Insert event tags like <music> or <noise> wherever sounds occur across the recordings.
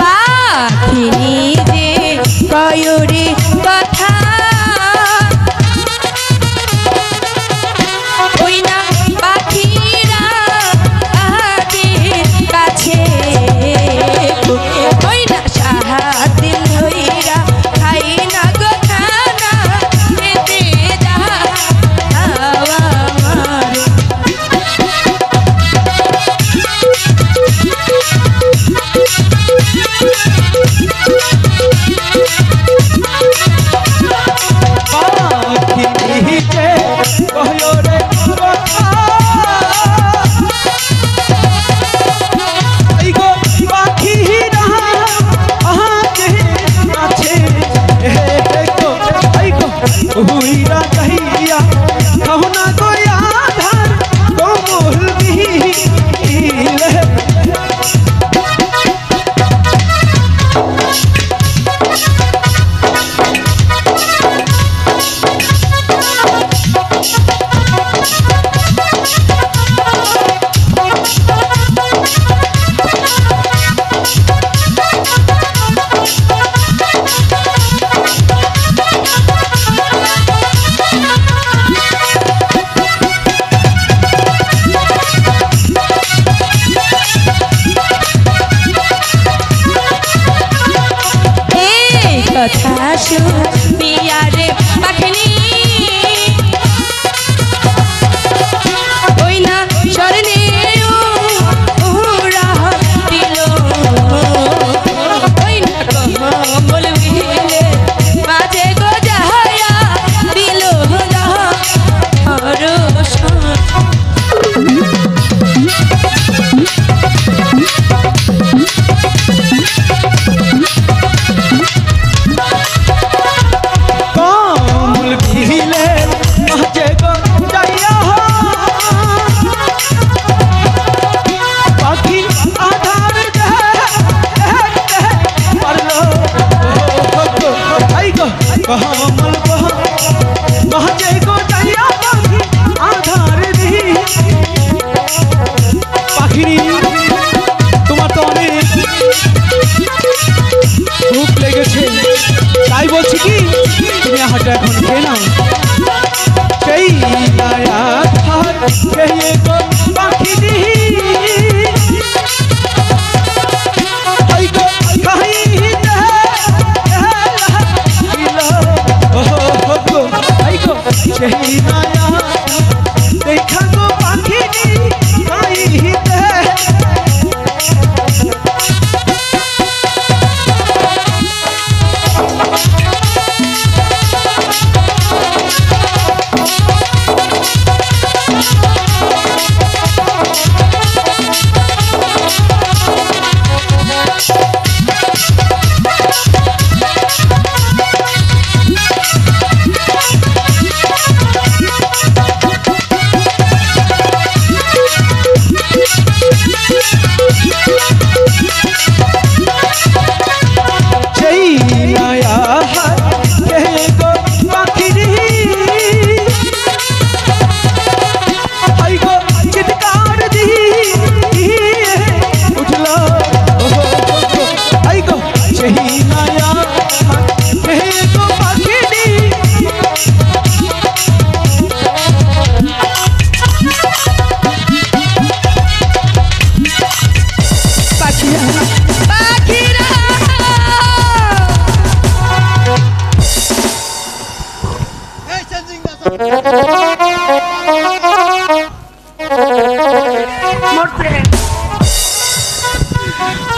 পাখিনি যে কয়রে কথা হুইরা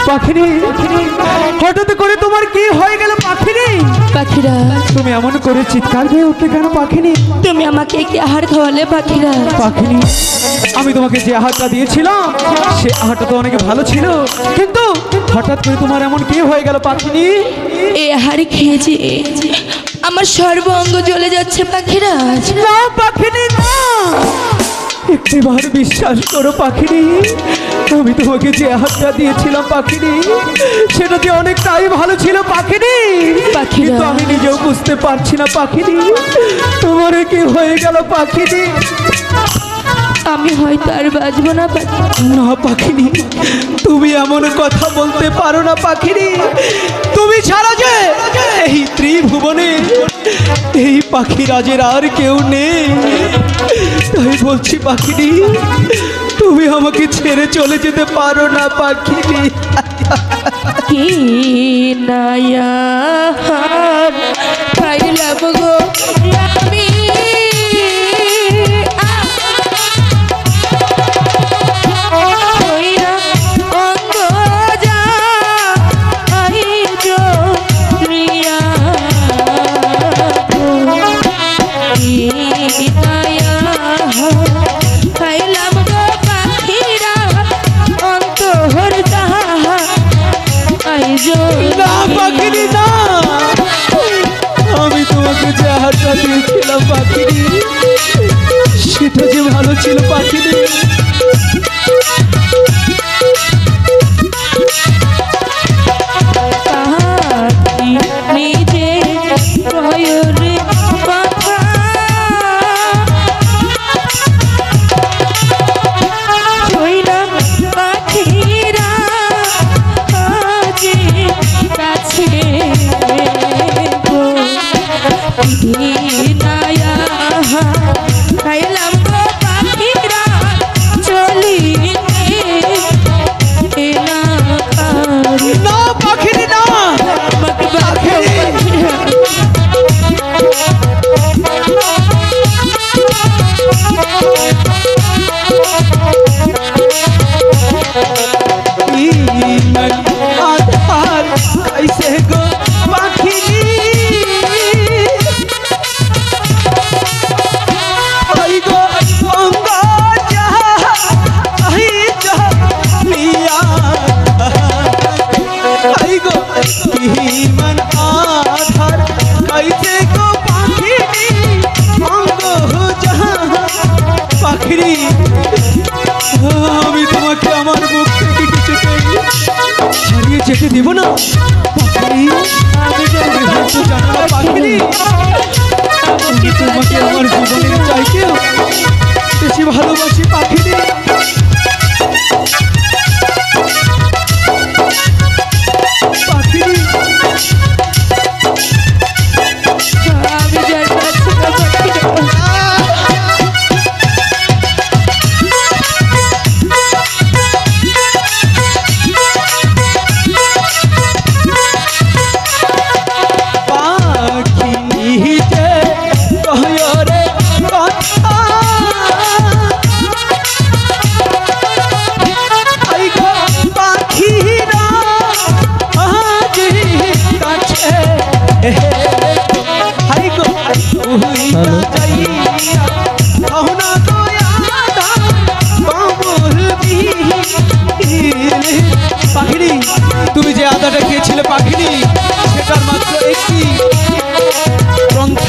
পাখিনি হঠাৎ করে তোমার কি হয়ে গেল পাখিনি? পাখিরা তুমি এমন করে চিৎকার দিয়ে উঠলে কেন পাখিনি? তুমি আমাকে কি আহার খাওয়ালে পাখিরা। পাখিনি আমি তোমাকে যে আহারটা দিয়েছিলাম সে আহারটা তো অনেক ভালো ছিল। কিন্তু হঠাৎ করে তোমার এমন কি হয়ে গেল পাখিনি? এ আহারে খেয়েছি আমার সর্ব অঙ্গ জ্বলে যাচ্ছে পাখিরা। না পাখিনি একটিবার বিশ্বাস করো পাখিরি আমি তোমাকে যে হাতটা দিয়েছিলাম পাখিরি সেটা যে অনেকটাই ভালো ছিল পাখিরি পাখিরা। কিন্তু আমি নিজেও বুঝতে পারছি না পাখিরি তোমার কি হয়ে গেল পাখিরি আমি হয়তো আর বাঁচবো না পাখি না পাখিনি তুমি এমন কথা বলতে পারো না পাখিনি তুমি ছাড়া যে এই ত্রিভুবনে এই পাখি রাজের আর কেউ নেই। তাই বলছি পাখিনি তুমি আমাকে ছেড়ে চলে যেতে পারো না পাখিনি কি নায়া পাইলাম গো আমি না পাখিনি না। আমি তোমাকে যে হাতটা দিয়েছিলাম পাখিনি। সেটা যে ভালো ছিল পাখিনি।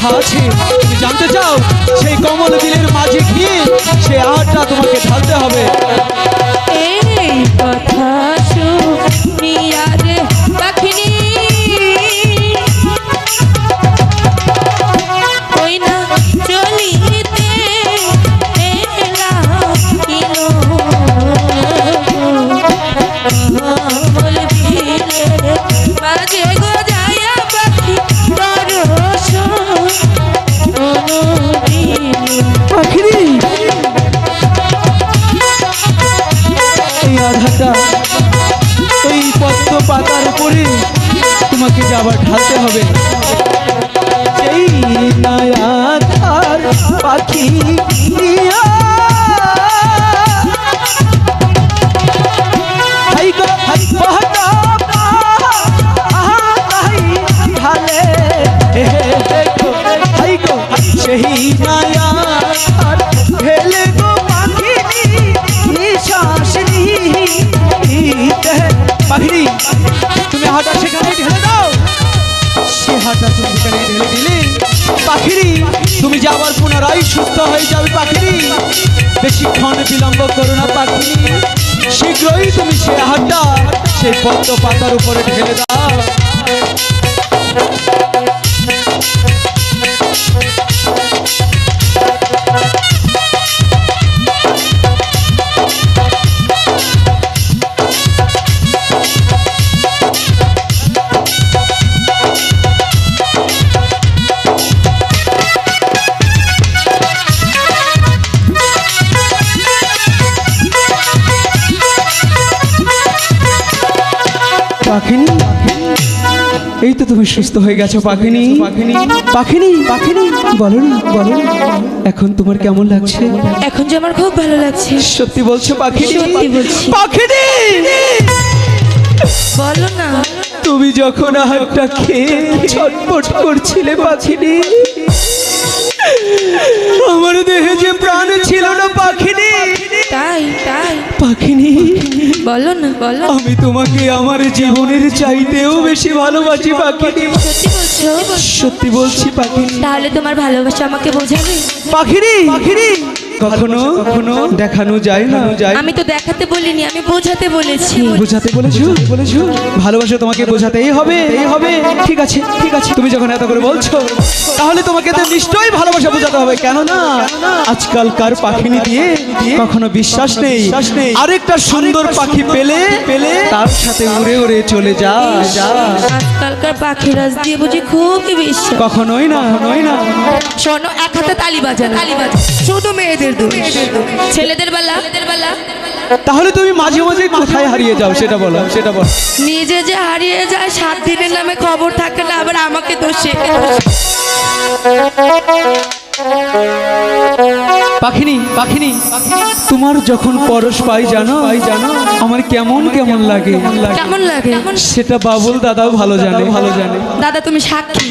পন্থা আছে। তুমি জানতে চাও, সেই কমল দিলের মাঝে গিয়ে সে আহারটা তোমাকে ঢালতে হবে। আবার ঢালতে হবে। তুমি সেখানে ঢেলে দিলে? পাখিরি, তুমি যে আবার পুনরায় সুস্থ হয়ে যাবে পাখিরি, বেশিক্ষণ বিলম্ব করো না পাখিরি। শীঘ্রই তুমি সে হাতটা সেই পদ্ম পাতার উপরে ঢেলে দাও। তুমি সুস্থ হয়ে গেছো পাখিনি? পাখিনি পাখিনি। পাখিনি বলো বলো। এখন তোমার কেমন লাগছে? এখন যে আমার খুব ভালো লাগছে। সত্যি বলছো পাখিনি? সত্যি বলছি। পাখিনি? বলো না। তুমি যখন আহারটা খেয়ে ছটপট করছিলে পাখিনি? আমার দেহে যে প্রাণ ছিল না পাখিনি। তাই তাই। পাখিনি। বলো না বলো। আমি তোমাকে আমার জীবনের চাইতেও বেশি ভালোবাসি পাখিনি। সত্যি সত্যি বলছি পাখিনি। তাহলে তোমার ভালোবাসা আমাকে বোঝাবে? পাখিনি। পাখিনি। কখনো কখনো দেখানো যায় না। যায় আমি তো দেখাতে বলিনি আমি বোঝাতে বলেছি। বোঝাতে বলেছ? বলেছ। ভালোবাসা তোমাকে বোঝাতেই হবে। এই হবে। ঠিক আছে ঠিক আছে। তুমি যখন এত করে বলছো তাহলে তোমাকে তো নিশ্চয়ই ভালোবাসা বোঝাতে হবে। কেন না আজকালকার পাখিনি দিয়ে কখনো বিশ্বাস নেই। আরেকটা সুন্দর পাখি পেলে পেলে তার সাথে উড়ে উড়ে চলে যা যা আজকালকার পাখিরাজ দিয়ে বুঝি খুবই বিশ্বাস কখনোই না নয় না। শোনো এক হাতে তালি বাজানো। তালি বাজানো। শুধু মেয়েদের দোষ ছেলেদের বেলা। ছেলেদের বেলা। তাহলে তুমি মাঝে মাঝে কোথায় হারিয়ে যাও সেটা বলো সেটা বলো। নিজে যে হারিয়ে যায় সাত দিনের নামে খবর থাকে না আবার আমাকে দোষে <laughs> পাখিনি পাখিনি। তোমার যখন পরশ পাই জানো পাই জানো আমার কেমন কেমন লাগে? কেমন লাগে? সেটা বাবুল দাদাও ভালো জানে ভালো জানে। দাদা তুমি সাক্ষী।